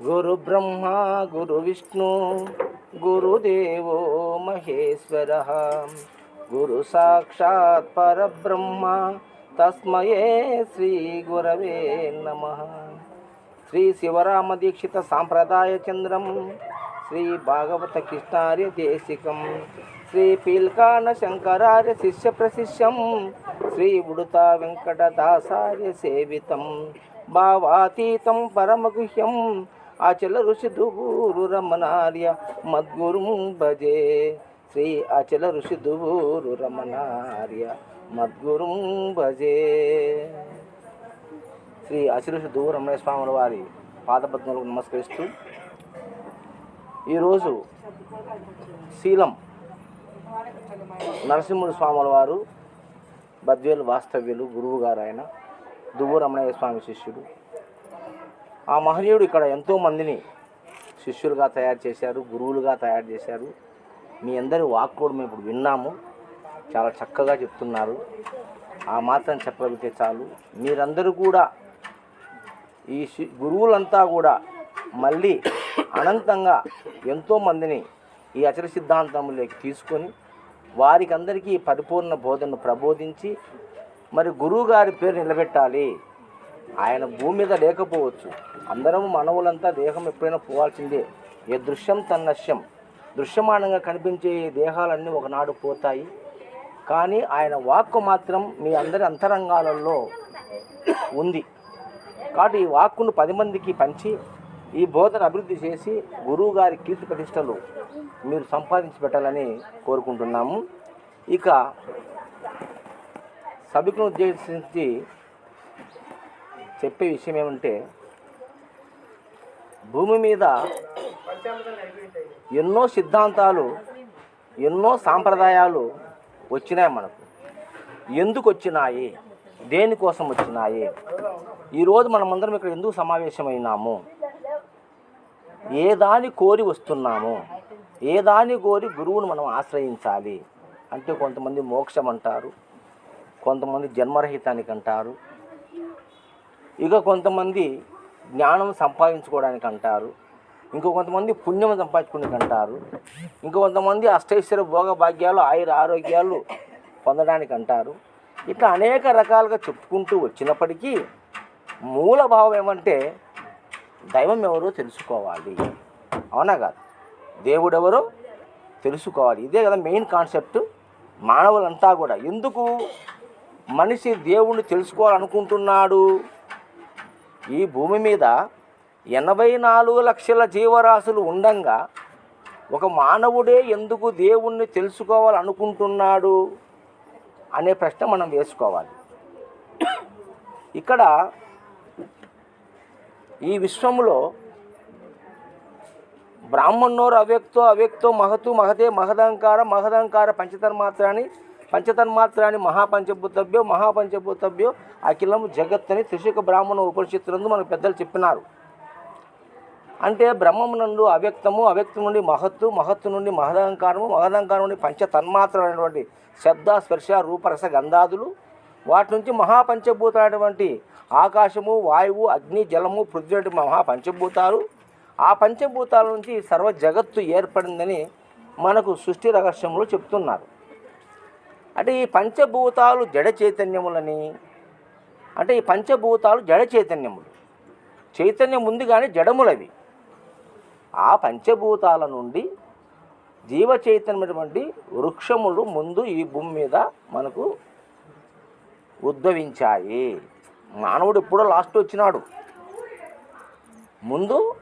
గురు బ్రహ్మ గురు విష్ణు గురుదేవో మహేశ్వర గురు సాక్షాత్ పరబ్రహ్మ తస్మయే శ్రీ గురవే నమ. శ్రీ శివరామ దీక్షిత సాంప్రదాయ చంద్రం శ్రీ భాగవత కృష్ణార్య దేశికం శ్రీ పీల్కాన శంకరార్య శిష్య ప్రశిష్యం శ్రీ ఉడుత వెంకటదాసార్య సేవితం భావాతీతం పరమగుహ్యం అచల ఋషి దుబూరు రమణార్య మద్గురు భజే. శ్రీ అచల ఋషి దుబూరు రమణార్య మద్గురుం భజే. శ్రీ అశిరుషి దువ్వు రమణ స్వాముల వారి పాదపద్మలకు నమస్కరిస్తూ ఈరోజు శీలం నరసింహుడు స్వాముల వారు బద్వేలు వాస్తవ్యులు గురువు గారు ఆయన దువ్వు రమణయ్య స్వామి శిష్యుడు. ఆ మహనీయుడు ఇక్కడ ఎంతోమందిని శిష్యులుగా తయారు చేశారు గురువులుగా తయారు చేశారు. మీ అందరి వాక్ కూడా మేము ఇప్పుడు విన్నాము. చాలా చక్కగా చెప్తున్నారు. ఆ మాత్రం చెప్పగలిగితే చాలు. మీరందరూ కూడా ఈ శి- గురువులంతా కూడా మళ్ళీ అనంతంగా ఎంతోమందిని ఈ అచల సిద్ధాంతములోకి తీసుకొని వారికి అందరికీ పరిపూర్ణ బోధనను ప్రబోధించి మరి గురువు గారి పేరు నిలబెట్టాలి. ఆయన భూమి మీద లేకపోవచ్చు. అందరం మనవులంతా దేహం ఎప్పుడైనా పోవాల్సిందే. ఏ దృశ్యం తన్నశ్యం. దృశ్యమానంగా కనిపించే ఈ దేహాలన్నీ ఒకనాడు పోతాయి. కానీ ఆయన వాక్కు మాత్రం మీ అందరి అంతరంగాలలో ఉంది. కాబట్టి ఈ వాక్కును పది మందికి పంచి ఈ బోధన అభివృద్ధి చేసి గురువు గారి కీర్తి ప్రతిష్టలు మీరు సంపాదించి పెట్టాలని కోరుకుంటున్నాము. ఇక సభికును ఉద్దేశించి చెప్పే విషయం ఏమంటే భూమి మీద ఎన్నో సిద్ధాంతాలు ఎన్నో సాంప్రదాయాలు వచ్చినాయి మనకు. ఎందుకు వచ్చినాయి? దేనికోసం వచ్చినాయి? ఈరోజు మనమందరం ఇక్కడ ఎందుకు సమావేశమైనాము? ఏ దాని కోరి వస్తున్నాము? ఏ దాని కోరి గురువును మనం ఆశ్రయించాలి? అంటే కొంతమంది మోక్షం అంటారు కొంతమంది జన్మరహితానికి అంటారు ఇక కొంతమంది జ్ఞానం సంపాదించుకోవడానికి అంటారు. ఇంకో కొంతమంది పుణ్యం సంపాదించుకోవడానికి అంటారు. ఇంకో కొంతమంది అష్టైశ్వర్య భోగ భాగ్యాలు ఆయుర ఆరోగ్యాలు పొందడానికి అంటారు. ఇట్లా అనేక రకాలుగా చెప్పుకుంటూ వచ్చినప్పటికీ మూల భావం ఏమంటే దైవం ఎవరో తెలుసుకోవాలి. అవునా కాదు? దేవుడెవరో తెలుసుకోవాలి. ఇదే కదా మెయిన్ కాన్సెప్ట్. మానవులంతా కూడా. ఎందుకు? మనిషి దేవుణ్ణి తెలుసుకోవాలనుకుంటున్నాడు. ఈ భూమి మీద ఎనభై నాలుగు లక్షల జీవరాశులు ఉండంగా ఒక మానవుడే ఎందుకు దేవుణ్ణి తెలుసుకోవాలనుకుంటున్నాడు అనే ప్రశ్న మనం వేసుకోవాలి. ఇక్కడ ఈ విశ్వంలో బ్రాహ్మణోరు అవ్యక్తో అవ్యక్తో మహతు మహతే మహదంకార మహదంకార పంచతన్మాత్రాన్ని పంచతన్మాత్రాన్ని మహాపంచభూతభ్యో మహాపంచభూతభ్యో అఖిలము జగత్తని త్రిశుక బ్రాహ్మణ ఉపనిషత్తులందు మన పెద్దలు చెప్పినారు. అంటే బ్రహ్మమునందు అవ్యక్తము అవ్యక్తం నుండి మహత్తు మహత్తు నుండి మహదహంకారము మహదహంకారం నుండి పంచ తన్మాత్రమైనటువంటి శబ్ద స్పర్శ రూపరస గంధాదులు. వాటి నుంచి మహాపంచభూతమైనటువంటి ఆకాశము వాయువు అగ్ని జలము పృథ్వీ వంటి మహాపంచభూతాలు. ఆ పంచభూతాల నుంచి సర్వ జగత్తు ఏర్పడిందని మనకు సృష్టి రహస్యంలో చెప్తున్నారు. అంటే ఈ పంచభూతాలు జడ చైతన్యములని అంటే ఈ పంచభూతాలు జడ చైతన్యములు. చైతన్యం ఉంది కానీ జడములవి. ఆ పంచభూతాల నుండి జీవ చైతన్యమైనటువంటి వృక్షములు ముందు ఈ భూమి మీద మనకు ఉద్భవించాయి. మానవుడు ఎప్పుడో లాస్ట్ వచ్చినాడు. ముందు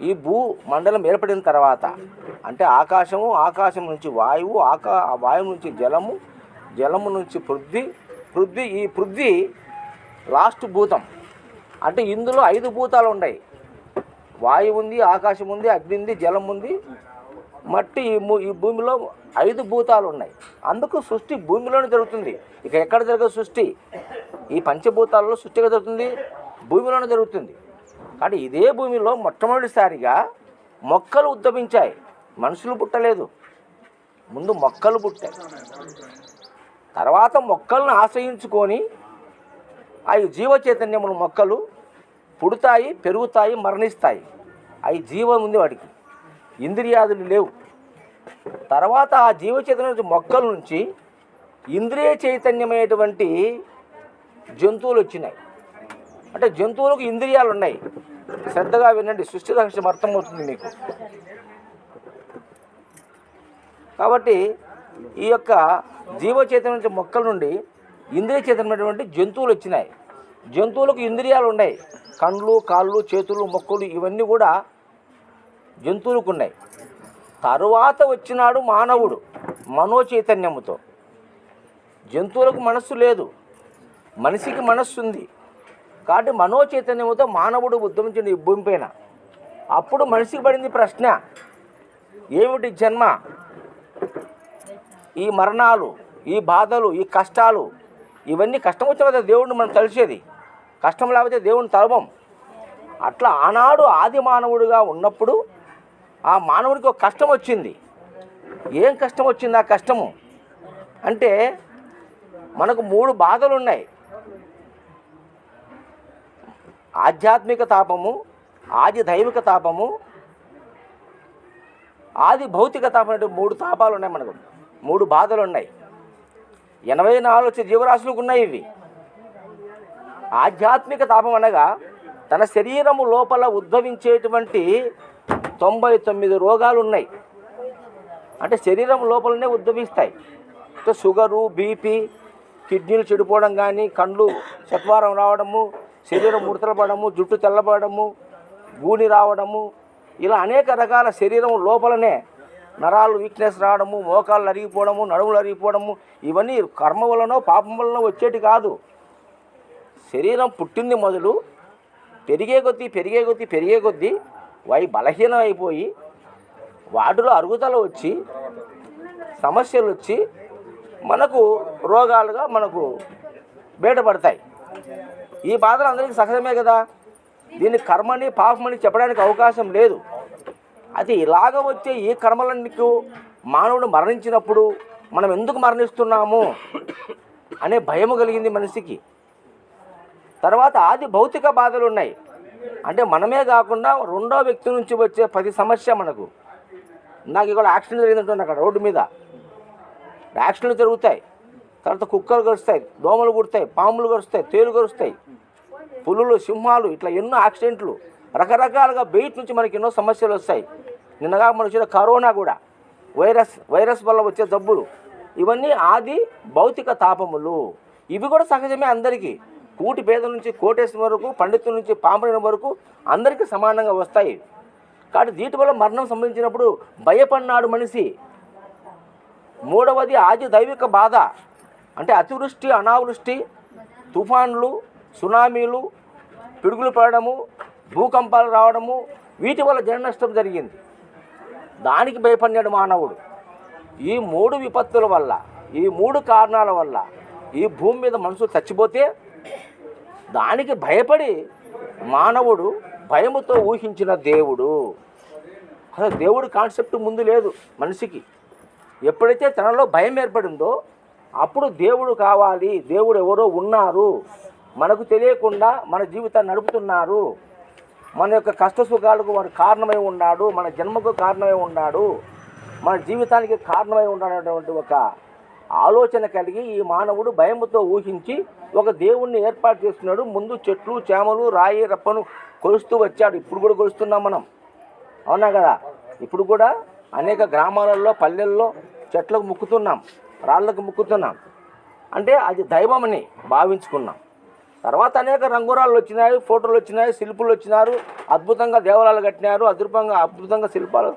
ఈ భూ మండలం ఏర్పడిన తర్వాత అంటే ఆకాశము ఆకాశం నుంచి వాయువు ఆకా వాయువు నుంచి జలము జలము నుంచి పృథ్వీ పృథ్వీ ఈ పృథ్వీ లాస్ట్ భూతం. అంటే ఇందులో ఐదు భూతాలు ఉన్నాయి. వాయువు ఉంది ఆకాశం ఉంది అగ్ని ఉంది జలం ఉంది. మట్టి ఈ ఈ భూమిలో ఐదు భూతాలు ఉన్నాయి. అందుకు సృష్టి భూమిలోనే జరుగుతుంది. ఇక ఎక్కడ జరగదు సృష్టి? ఈ పంచభూతాలలో సృష్టిగా జరుగుతుంది? భూమిలోనే జరుగుతుంది. కాబట్టి ఇదే భూమిలో మొట్టమొదటిసారిగా మొక్కలు ఉద్భవించాయి మనుషులు పుట్టలేదు. ముందు మొక్కలు పుట్టాయి. తర్వాత మొక్కలను ఆశ్రయించుకొని ఆ జీవ చైతన్యములు మొక్కలు పుడతాయి పెరుగుతాయి మరణిస్తాయి. అవి జీవం ఉంది వాడికి ఇంద్రియాదులు లేవు. తర్వాత ఆ జీవ చైతన్యం మొక్కల నుంచి ఇంద్రియ చైతన్యమైనటువంటి జంతువులు వచ్చినాయి. అంటే జంతువులకు ఇంద్రియాలు ఉన్నాయి శ్రద్ధగా వినండి. సృష్టి రహస్యం అర్థమవుతుంది మీకు. కాబట్టి ఈ యొక్క జీవ చైతన్యం మొక్కల నుండి ఇంద్రియ చైతన్యమైనటువంటి జంతువులు వచ్చినాయి. జంతువులకు ఇంద్రియాలు ఉన్నాయి. కండ్లు కాళ్ళు చేతులు మొక్కలు ఇవన్నీ కూడా జంతువులకు ఉన్నాయి. తరువాత వచ్చినాడు మానవుడు మనోచైతన్యముతో. జంతువులకు మనస్సు లేదు. మనిషికి మనస్సు ఉంది. కాబట్టి మనోచైతన్యముతో మానవుడు ఉద్యమించిన ఈ భూమిపైన అప్పుడు మనిషికి పడింది ప్రశ్న ఏమిటి జన్మ? ఈ మరణాలు ఈ బాధలు ఈ కష్టాలు ఇవన్నీ కష్టం వచ్చిన కదా దేవుడిని మనం తలిచేది. కష్టం లేకపోతే దేవుడిని తలవం. అట్లా ఆనాడు ఆది మానవుడిగా ఉన్నప్పుడు ఆ మానవుడికి ఒక కష్టం వచ్చింది. ఏం కష్టం వచ్చింది ఆ కష్టము? అంటే మనకు మూడు బాధలు ఉన్నాయి ఆధ్యాత్మిక తాపము ఆది దైవిక తాపము ఆది భౌతిక తాపం అంటే మూడు తాపాలు ఉన్నాయి మనకు. మూడు బాధలు ఉన్నాయి. ఎనభై నాలుగు జీవరాశులకు ఉన్నాయి ఇవి. ఆధ్యాత్మిక తాపం అనగా తన శరీరము లోపల ఉద్భవించేటువంటి తొంభై తొమ్మిది రోగాలు ఉన్నాయి. అంటే శరీరం లోపలనే ఉద్భవిస్తాయి. షుగరు బీపీ కిడ్నీలు చెడిపోవడం కానీ కళ్ళు చత్వారం రావడము శరీరం ముడతలపడము జుట్టు తెల్లబడము గూని రావడము ఇలా అనేక రకాల శరీరం లోపలనే నరాలు వీక్నెస్ రావడము మోకాళ్ళు అరిగిపోవడము నడుములు అరిగిపోవడము ఇవన్నీ కర్మ వలనో పాపం వలనో వచ్చేటి కాదు. శరీరం పుట్టింది మొదలు పెరిగే కొద్దీ పెరిగే కొద్దీ పెరిగే కొద్దీ వై బలహీనం అయిపోయి వాటిలో అరుగుదల వచ్చి సమస్యలు వచ్చి మనకు రోగాలుగా మనకు బయటపడతాయి. ఈ బాధలు అందరికీ సహజమే కదా. దీన్ని కర్మని పాపమని చెప్పడానికి అవకాశం లేదు. అది ఇలాగ వచ్చే ఈ కర్మలన్నికు మానవుడు మరణించినప్పుడు మనం ఎందుకు మరణిస్తున్నాము అనే భయము కలిగింది మనిషికి. తర్వాత ఆది భౌతిక బాధలు ఉన్నాయి. అంటే మనమే కాకుండా రెండో వ్యక్తి నుంచి వచ్చే ప్రతి సమస్య మనకు. నాకు ఇక్కడ యాక్సిడెంట్ జరిగిందంటుంది అక్కడ రోడ్డు మీద. యాక్సిడెంట్లు జరుగుతాయి. తర్వాత కుక్కలు కరుస్తాయి దోమలు కుడతాయి పాములు కరుస్తాయి తేలు కరుస్తాయి. పులులు సింహాలు ఇట్లా ఎన్నో యాక్సిడెంట్లు. రకరకాలుగా బయట నుంచి మనకి ఎన్నో సమస్యలు వస్తాయి. నిన్నగా మనకు వచ్చిన కరోనా కూడా వైరస్ వైరస్ వల్ల వచ్చే జబ్బులు. ఇవన్నీ ఆది భౌతిక తాపములు. ఇవి కూడా సహజమే అందరికీ. కూటి పేద నుంచి కోటేశ్వరం వరకు పండితుల నుంచి పాంపడిన వరకు అందరికీ సమానంగా వస్తాయి. కాబట్టి వీటి వల్ల మరణం సంబంధించినప్పుడు భయపడినాడు మనిషి. మూడవది ఆది దైవిక బాధ. అంటే అతివృష్టి అనావృష్టి తుఫాన్లు సునామీలు పిడుగులు పడడము భూకంపాలు రావడము వీటి వల్ల జన నష్టం జరిగింది. దానికి భయపడినాడు మానవుడు. ఈ మూడు విపత్తుల వల్ల ఈ మూడు కారణాల వల్ల ఈ భూమి మీద మనుషులు చచ్చిపోతే దానికి భయపడి మానవుడు భయముతో ఊహించిన దేవుడు. అసలు దేవుడు కాన్సెప్ట్ ముందు లేదు మనిషికి. ఎప్పుడైతే తనలో భయం ఏర్పడిందో అప్పుడు దేవుడు కావాలి. దేవుడు ఎవరో ఉన్నారు. మనకు తెలియకుండా మన జీవితాన్ని నడుపుతున్నారు. మన యొక్క కష్ట సుఖాలకు వాడు కారణమై ఉన్నాడు. మన జన్మకు కారణమై ఉన్నాడు. మన జీవితానికి కారణమై ఉన్నాడనేటువంటి ఒక ఆలోచన కలిగి ఈ మానవుడు భయముతో ఊహించి ఒక దేవుణ్ణి ఏర్పాటు చేస్తున్నాడు. ముందు చెట్లు చేమలు రాయి రప్పను కొలుస్తూ వచ్చాడు. ఇప్పుడు కూడా కొలుస్తున్నాం మనం. అవునా కదా? ఇప్పుడు కూడా అనేక గ్రామాలలో పల్లెల్లో చెట్లకు ముక్కుతున్నాం. రాళ్ళకు ముక్కుతున్నాం. అంటే అది దైవమని భావించుకున్నాం. తర్వాత అనేక రంగురాళ్ళు వచ్చినాయి ఫోటోలు వచ్చినాయి శిల్పులు వచ్చినారు అద్భుతంగా దేవాలయాలు కట్టినారు అద్భుతంగా అద్భుతంగా శిల్పాలు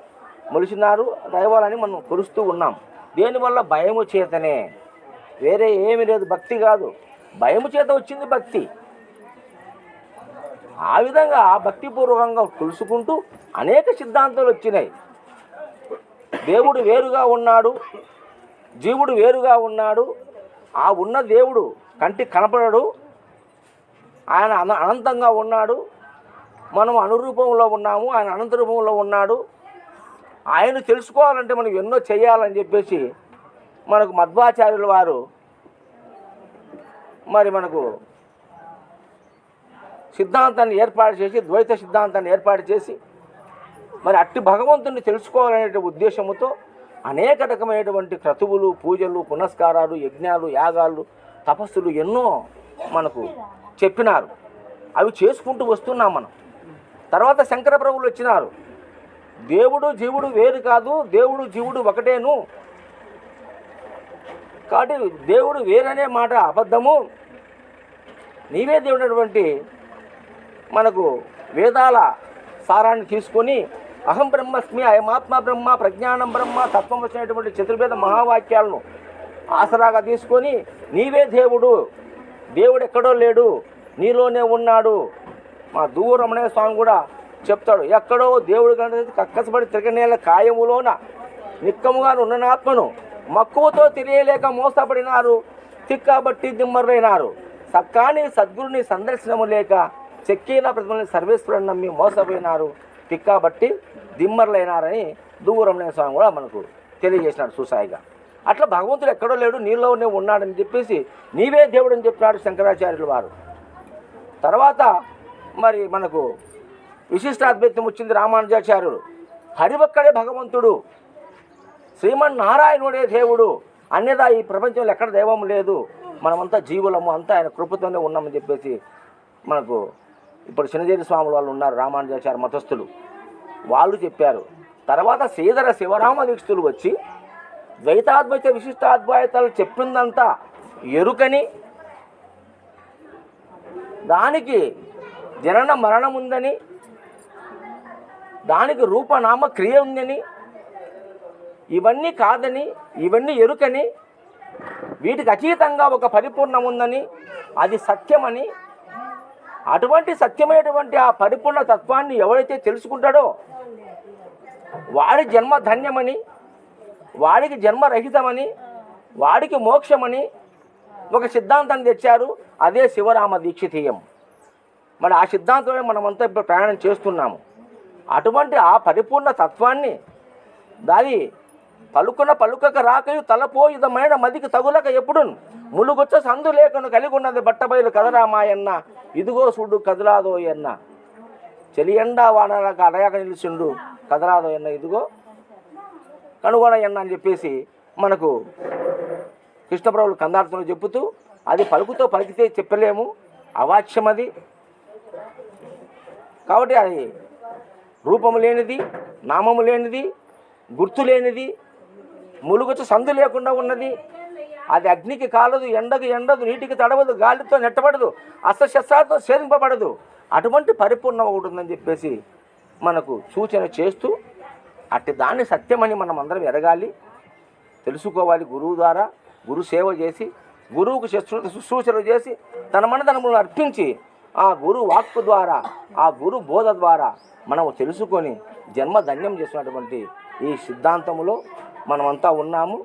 మొలిచినారు దైవాలని మనం కొలుస్తూ ఉన్నాం. దేనివల్ల భయము చేతనే. వేరే ఏమి లేదు భక్తి కాదు. భయము చేత వచ్చింది భక్తి. ఆ విధంగా భక్తిపూర్వకంగా కొలుసుకుంటూ అనేక సిద్ధాంతాలు వచ్చినాయి. దేవుడు వేరుగా ఉన్నాడు. జీవుడు వేరుగా ఉన్నాడు. ఆ ఉన్న దేవుడు కంటి కనపడడు. ఆయన అన అనంతంగా ఉన్నాడు. మనం అనురూపంలో ఉన్నాము. ఆయన అనంత రూపంలో ఉన్నాడు. ఆయన తెలుసుకోవాలంటే మనం ఎన్నో చేయాలని చెప్పేసి మనకు మధ్వాచార్యుల వారు మరి మనకు సిద్ధాంతాన్ని ఏర్పాటు చేసి ద్వైత సిద్ధాంతాన్ని ఏర్పాటు చేసి మరి అట్టి భగవంతుని తెలుసుకోవాలనే ఉద్దేశంతో అనేక రకమైనటువంటి క్రతువులు పూజలు పునస్కారాలు యజ్ఞాలు యాగాలు తపస్సులు ఎన్నో మనకు చెప్పినారు. అవి చేసుకుంటూ వస్తున్నాం మనం. తర్వాత శంకర ప్రభువులు వచ్చినారు. దేవుడు జీవుడు వేరు కాదు దేవుడు జీవుడు ఒకటేను. కాబట్టి దేవుడు వేరనే మాట అబద్ధము. నీవే దేవుడటువంటి మనకు వేదాల సారాన్ని తీసుకొని అహం బ్రహ్మస్మి అయమాత్మ బ్రహ్మ ప్రజ్ఞానం బ్రహ్మ తత్వం వచ్చినటువంటి చతుర్వేద మహావాక్యాలను ఆసరాగా తీసుకొని నీవే దేవుడు దేవుడు ఎక్కడో లేడు నీలోనే ఉన్నాడు. మా దూరమనే స్వామి కూడా చెప్తాడు ఎక్కడో దేవుడు కనిపిస్తే కక్కసపడి తిరగనేల కాయములోన నిక్కముగా ఉన్ననాత్మను మక్కువతో తెలియలేక మోసపడినారు తిక్కబట్టి దిమ్మరైనారు సక్కాని సద్గురుని సందర్శనము లేక చెక్కీల ప్రతిమని సర్వేశ్వరుని నమ్మి మోసపోయినారు తిక్కబట్టి దిమ్మర్లైనారని దూరంనే స్వామి కూడా మనకు తెలియజేసినాడు సుసాయిగా. అట్లా భగవంతుడు ఎక్కడో లేడు నీలోనే ఉన్నాడని చెప్పేసి నీవే దేవుడు అని చెప్పినాడు శంకరాచార్యులు వారు. తర్వాత మరి మనకు విశిష్టాద్వైతం వచ్చింది రామానుజాచార్యుడు. హరివక్కడే భగవంతుడు. శ్రీమన్నారాయణుడే దేవుడు. అన్యదా ఈ ప్రపంచంలో ఎక్కడ దైవం లేదు. మనమంతా జీవులము అంతా ఆయన కృపతోనే ఉన్నామని చెప్పేసి మనకు ఇప్పుడు చిన్నజేరి స్వాములు వాళ్ళు ఉన్నారు రామానుజాచార్య మతస్థులు. వాళ్ళు చెప్పారు. తర్వాత శ్రీధర శివరామ దీక్షితులు వచ్చి ద్వైతాద్వైత విశిష్టాద్వైతాలు చెప్పిందంతా ఎరుకని. దానికి జనన మరణం ఉందని దానికి రూపనామ క్రియ ఉందని ఇవన్నీ కాదని ఇవన్నీ ఎరుకని వీటికి అతీతంగా ఒక పరిపూర్ణం ఉందని అది సత్యమని అటువంటి సత్యమైనటువంటి ఆ పరిపూర్ణ తత్వాన్ని ఎవరైతే తెలుసుకుంటాడో వాడి జన్మ ధన్యమని వాడికి జన్మరహితమని వాడికి మోక్షమని ఒక సిద్ధాంతాన్ని తెచ్చారు. అదే శివరామ దీక్షితీయం. మరి ఆ సిద్ధాంతమే మనమంతా ఇప్పుడు ప్రయాణం చేస్తున్నాము. అటువంటి ఆ పరిపూర్ణ తత్వాన్ని దాని పలుకున పలుకక రాకయు తలపోయుధమైన మదికి తగులక ఎప్పుడు ములుగొచ్చ సందు లేఖను కలిగి ఉన్నది బట్టబయలు కదరామాయన్న ఇదిగో చూడు కదలాదోయన్న. చెలియండా వానరాక అడయాక నిలిచిండు. కదలాదో ఎన్న ఇదిగో కనుగొనయన్న అని చెప్పేసి మనకు కృష్ణప్రభులు కందార్థంలో చెప్పుతూ అది పలుకుతో పలికితే చెప్పలేము అవాచ్యం అది. కాబట్టి అది రూపము లేనిది నామము లేనిది గుర్తు లేనిది ములుగుచు సందు లేకుండా ఉన్నది. అది అగ్నికి కాలదు ఎండదు ఎండదు నీటికి తడవదు గాలితో నెట్టబడదు అస్త్రశస్త్రాలతో ఛేదింపబడదు అటువంటి పరిపూర్ణం ఒకటి ఉందని చెప్పేసి మనకు సూచన చేస్తూ అట్టి దాన్ని సత్యమని మనం అందరం ఎరగాలి తెలుసుకోవాలి గురువు ద్వారా గురు సేవ చేసి గురువుకు శుశ్రూ శుశ్రూషలు చేసి తన మనదనములను అర్పించి ఆ గురు వాక్కు ద్వారా ఆ గురు బోధ ద్వారా మనము తెలుసుకొని జన్మ ధన్యం చేసినటువంటి ఈ సిద్ధాంతములో మనమంతా ఉన్నాము.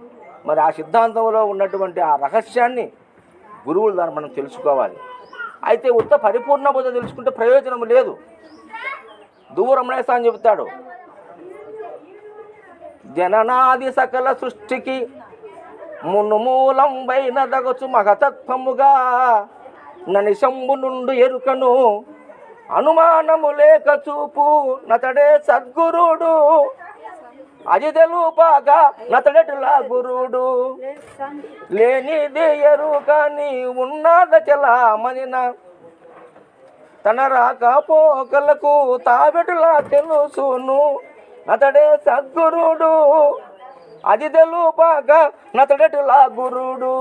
మరి ఆ సిద్ధాంతంలో ఉన్నటువంటి ఆ రహస్యాన్ని గురువుల ద్వారా మనం తెలుసుకోవాలి. అయితే ఉత్త పరిపూర్ణ బోధ తెలుసుకుంటే ప్రయోజనం లేదు. దూరం అని చెబుతాడు. జననాది సకల సృష్టికి మునుమూలం వైన దగచు మహతత్వముగా ననిశంబు నుండు ఎరుకను అనుమానము లేక చూపు నతడే సద్గురుడు. అది తెలుపాగా నతడెటులా గురుడు. లేనిది ఎరుక నీ ఉన్నద తన రాకపోకలకు తాబెటులా తెలుసును. అతడే సద్గురుడు అది తెలుపాక నతడటులా గురుడు.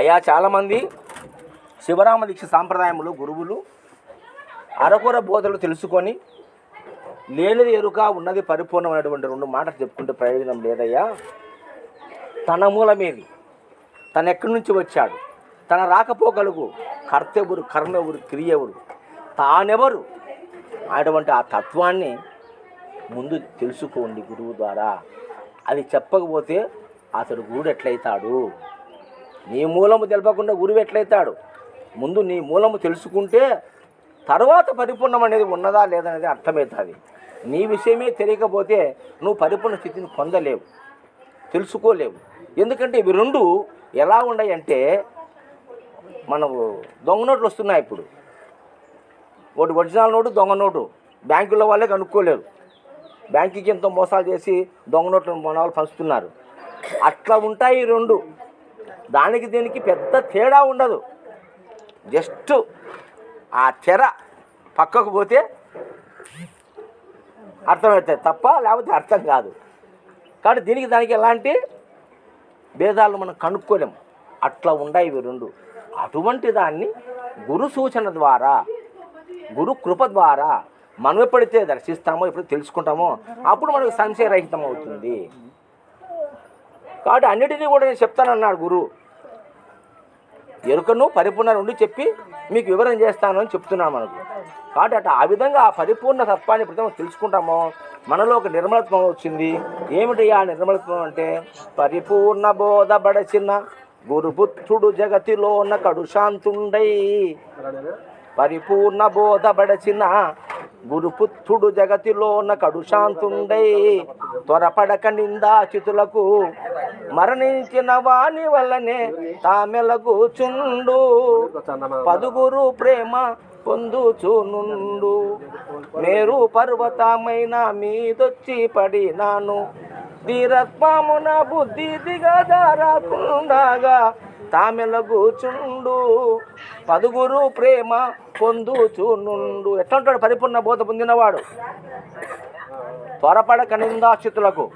అయ్యా చాలామంది శివరామ దీక్ష సాంప్రదాయంలో గురువులు అరకొర బోధలు తెలుసుకొని లేనిది ఎరుక ఉన్నది పరిపూర్ణమైనటువంటి రెండు మాటలు చెప్పుకుంటే ప్రయోజనం లేదయ్యా. తన మూలమేది తను ఎక్కడి నుంచి వచ్చాడు? తన రాకపోగలుగు కర్త ఎవరు కర్మ ఎవరు క్రియ ఎవరు తానెవరు? అటువంటి ఆ తత్వాన్ని ముందు తెలుసుకోండి గురువు ద్వారా. అది చెప్పకపోతే అతడు గురుడు ఎట్లయితాడు? నీ మూలము తెలపకుండా గురువు ఎట్లయితాడు? ముందు నీ మూలము తెలుసుకుంటే తర్వాత పరిపూర్ణం అనేది ఉన్నదా లేదనేది అర్థమవుతుంది. నీ విషయమే తెలియకపోతే నువ్వు పరిపూర్ణ స్థితిని పొందలేవు. తెలుసుకోలేవు ఎందుకంటే ఇవి రెండు ఎలా ఉన్నాయంటే మనకు దొంగ నోట్లు వస్తున్నాయి ఇప్పుడు. ఒకటి ఒరిజినల్ నోటు దొంగ నోటు. బ్యాంకుల వాళ్ళే కనుక్కోలేరు. బ్యాంకుకి ఎంతో మోసాలు చేసి దొంగ నోట్లను మన వాళ్ళు పంచుతున్నారు. అట్లా ఉంటాయి రెండు. దానికి దీనికి పెద్ద తేడా ఉండదు. జస్ట్ ఆ తెర పక్కకు పోతే అర్థమవుతుంది తప్ప లేకపోతే అర్థం కాదు. కాబట్టి దీనికి దానికి ఎలాంటి భేదాలు మనం కనుక్కోలేము అట్లా ఉన్నాయి ఇవి రెండు. అటువంటి దాన్ని గురు సూచన ద్వారా గురు కృప ద్వారా మనం ఎప్పుడైతే దర్శిస్తామో ఎప్పుడు తెలుసుకుంటామో అప్పుడు మనకు సంశయరహితం అవుతుంది. కాబట్టి అన్నిటినీ కూడా నేను చెప్తానన్నాడు గురువు ఎరుకను పరిపూర్ణ ఉండి చెప్పి మీకు వివరం చేస్తాను అని చెప్తున్నాను మనకు. కాబట్టి అట్లా ఆ విధంగా ఆ పరిపూర్ణ తత్వాన్ని ప్రతి తెలుసుకుంటామో మనలో ఒక నిర్మలత్వం వచ్చింది. ఏమిటి ఆ నిర్మలత్వం అంటే? పరిపూర్ణ బోధ బడచిన గురుపుత్రుడు జగతిలోన కడు శాంతుండై పరిపూర్ణ బోధపడచిన గురుపుత్రుడు జగతిలోన కడు శాంతుండై త్వరపడక నిందాచితులకు మరణించిన వాని వల్లనే తామెలగూచుండు. పదుగురు ప్రేమ పొందుచునుండు. మేరు పర్వతమైన మీదొచ్చి పడినాను. ధీరత్వమున బుద్ధి దిగదారకుండగా తామెలగూచుండు పదుగురు ప్రేమ పొందుచునుండు. ఎట్లా ఉంటాడు పరిపూర్ణ బోధ పొందినవాడు? త్వరపడక నిందాచితులకు.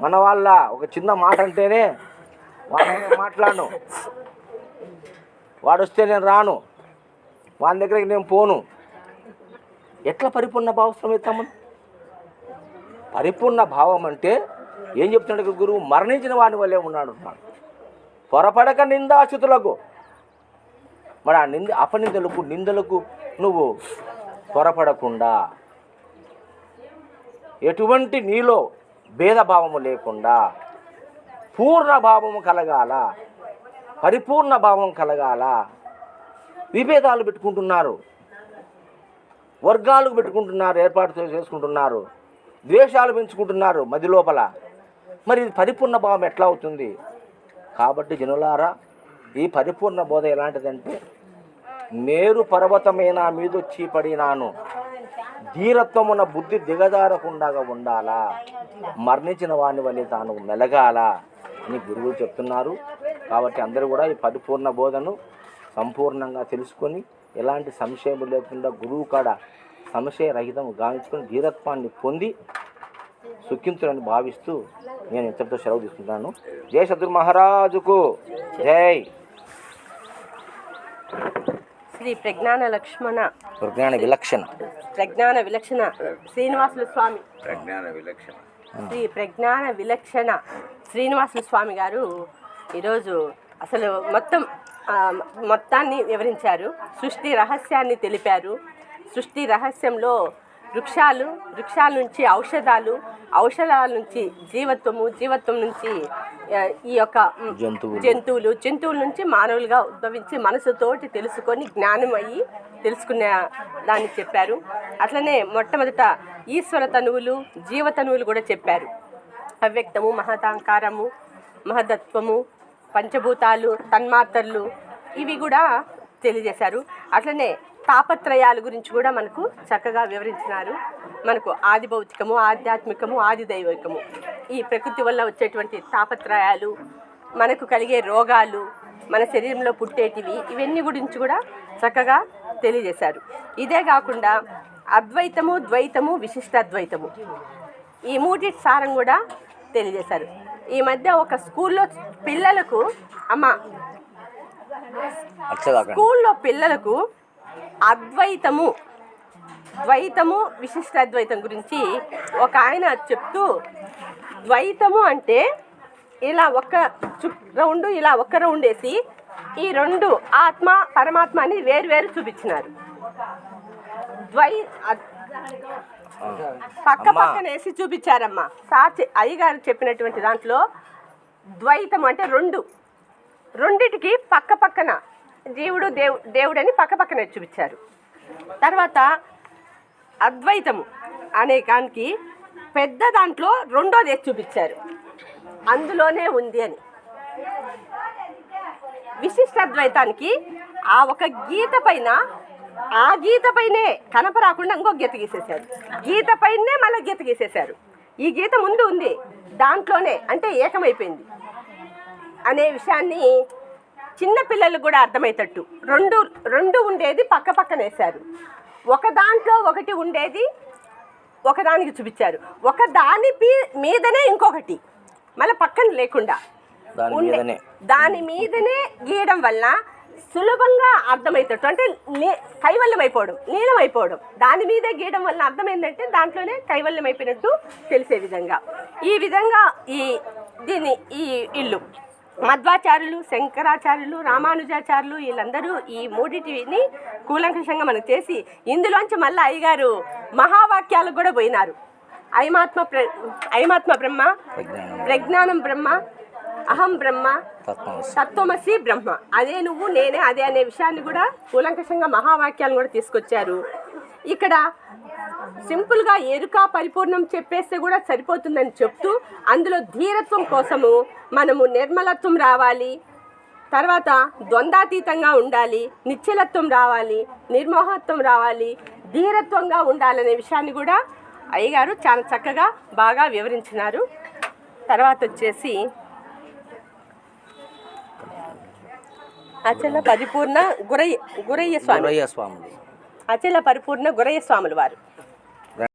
మన వాళ్ళ ఒక చిన్న మాట అంటేనే వాడు మాట్లాడను. వాడు వస్తే నేను రాను. వాని దగ్గరికి నేను పోను. ఎట్లా పరిపూర్ణ భావస్థం ఎత్తాము పరిపూర్ణ భావం అంటే ఏం చెప్తున్నాడు గురువు? మరణించిన వాని వల్లే ఉన్నాడు అన్నాడు త్వరపడక నిందాచుతులకు మరి ఆ నింద అపనిందలకు నిందలకు నువ్వు త్వరపడకుండా ఎటువంటి నీలో భేదభావము లేకుండా పూర్ణ భావము కలగాల పరిపూర్ణ భావం కలగాల విభేదాలు పెట్టుకుంటున్నారు వర్గాలు పెట్టుకుంటున్నారు ఏర్పాటు చేసుకుంటున్నారు ద్వేషాలు పెంచుకుంటున్నారు మది లోపల మరి ఇది పరిపూర్ణ భావం ఎట్లా అవుతుంది? కాబట్టి జనులారా ఈ పరిపూర్ణ బోధ ఎలాంటిదంటే మేరు పర్వతమైన మీదొచ్చి పడినాను ధీరత్వమున బుద్ధి దిగజారకుండా ఉండాలా మరణించిన వాని వల్ల తాను మెలగాల అని గురువులు చెప్తున్నారు. కాబట్టి అందరూ కూడా ఈ పరిపూర్ణ బోధను సంపూర్ణంగా తెలుసుకొని ఎలాంటి సంశయం లేకుండా గురువు కాడ సంశయ రహితం గావించుకొని ధీరత్వాన్ని పొంది సుఖించులని భావిస్తూ నేను ఇంతటితో సెలవు తీసుకుంటాను జై సద్గురు మహారాజుకు జై. శ్రీ ప్రజ్ఞాన లక్ష్మణ. విజ్ఞాన విలక్షణ. ప్రజ్ఞాన విలక్షణ. శ్రీనివాసుల స్వామి. ప్రజ్ఞాన విలక్షణ. శ్రీ ప్రజ్ఞాన విలక్షణ. శ్రీనివాసుల స్వామి గారు ఈరోజు అసలు మొత్తం మొత్తాన్ని వివరించారు. సృష్టి రహస్యాన్ని తెలిపారు. సృష్టి రహస్యంలో వృక్షాలు వృక్షాల నుంచి ఔషధాలు ఔషధాల నుంచి జీవత్వము జీవత్వం నుంచి ఈ యొక్క జంతువులు. జంతువులు నుంచి మానవులుగా ఉద్భవించి మనసుతోటి తెలుసుకొని జ్ఞానం అయ్యి తెలుసుకునే దాన్ని చెప్పారు. అట్లనే మొట్టమొదట ఈశ్వర తనువులు జీవ తనువులు కూడా చెప్పారు. అవ్యక్తము మహతాంకారము మహదత్వము పంచభూతాలు తన్మాత్రలు ఇవి కూడా తెలియజేశారు. అట్లనే తాపత్రయాల గురించి కూడా మనకు చక్కగా వివరించినారు. మనకు ఆది భౌతికము ఆధ్యాత్మికము ఆది దైవికము. ఈ ప్రకృతి వల్ల వచ్చేటువంటి తాపత్రయాలు మనకు కలిగే రోగాలు మన శరీరంలో పుట్టేటివి ఇవన్నీ గురించి కూడా చక్కగా తెలియజేశారు. ఇదే కాకుండా అద్వైతము ద్వైతము విశిష్టాద్వైతము ఈ మూడింటి సారం కూడా తెలియజేశారు. ఈ మధ్య ఒక స్కూల్లో పిల్లలకు అమ్మ స్కూల్లో పిల్లలకు అద్వైతము. ద్వైతము విశిష్టాద్వైతం గురించి ఒక ఆయన చెప్తూ ద్వైతము అంటే ఇలా ఒక చు రౌండ్ ఇలా ఒక రౌండ్ వేసి ఈ రెండు ఆత్మ పరమాత్మ అని వేరు వేరు చూపించినారు. ద్వై పక్క. పక్కన వేసి చూపించారమ్మా. సార్ అయ్యగారు చెప్పినటువంటి దాంట్లో ద్వైతం అంటే రెండు. రెండిటికి పక్క పక్కన జీవుడు దేవు దేవుడని పక్క పక్కన చూపించారు. తర్వాత అద్వైతము అనే దానికి పెద్ద దాంట్లో రెండోది చూపించారు. అందులోనే ఉంది అని. విశిష్టాద్వైతానికి ఆ ఒక గీత పైన ఆ గీత పైనే కనపరాకుండా ఇంకో గీత గీసేశారు. గీత పైనే మళ్ళీ గీత గీసేశారు. ఈ గీత ముందు ఉంది. దాంట్లోనే అంటే ఏకమైపోయింది. అనే విషయాన్ని చిన్న పిల్లలకు కూడా అర్థమయ్యేటట్టు. రెండు రెండు ఉండేది పక్క పక్కన వేశారు. ఒక దాంట్లో ఒకటి ఉండేది ఒకదానికి చూపించారు. ఒక దాని మీదనే ఇంకొకటి. మళ్ళీ పక్కన లేకుండా. దాని ఉండే- మీదనే. దాని మీదనే గీయడం వల్ల సులభంగా అర్థమవుతాడు అంటే నీ- కైవల్యం అయిపోవడం లీనం అయిపోవడం దాని మీదే గీయడం వల్ల అర్థమైందంటే దాంట్లోనే కైవల్యం అయిపోయినట్టు తెలిసే విధంగా. ఈ విధంగా ఈ దీని ఈ ఇల్లు. మధ్వాచార్యులు శంకరాచార్యులు రామానుజాచార్యులు వీళ్ళందరూ ఈ మూడింటిని కూలంకషంగా మనకు చేసి ఇందులోంచి మళ్ళీ అయ్యగారు మహావాక్యాలకు కూడా పోయినారు. ఐమాత్మ ప్ర ఐమాత్మ బ్రహ్మ ప్రజ్ఞానం బ్రహ్మ అహం బ్రహ్మ తత్వమసి బ్రహ్మ. అదే నువ్వు నేనే అదే అనే విషయాన్ని కూడా కూలంకషంగా మహావాక్యాలను కూడా తీసుకొచ్చారు. ఇక్కడ సింపుల్గా ఎరుక పరిపూర్ణం చెప్పేస్తే కూడా సరిపోతుందని చెప్తూ అందులో ధీరత్వం కోసము మనము నిర్మలత్వం రావాలి తర్వాత ద్వంద్వాతీతంగా ఉండాలి నిశ్చలత్వం రావాలి నిర్మోహత్వం రావాలి ధీరత్వంగా ఉండాలనే విషయాన్ని కూడా అయ్యగారు చాలా చక్కగా బాగా వివరించినారు. తర్వాత వచ్చేసి అచల పరిపూర్ణ గురయ్య గురయ్య స్వామి. గురయ్య స్వాములు. అచల పరిపూర్ణ గురయ్య స్వాముల వారు.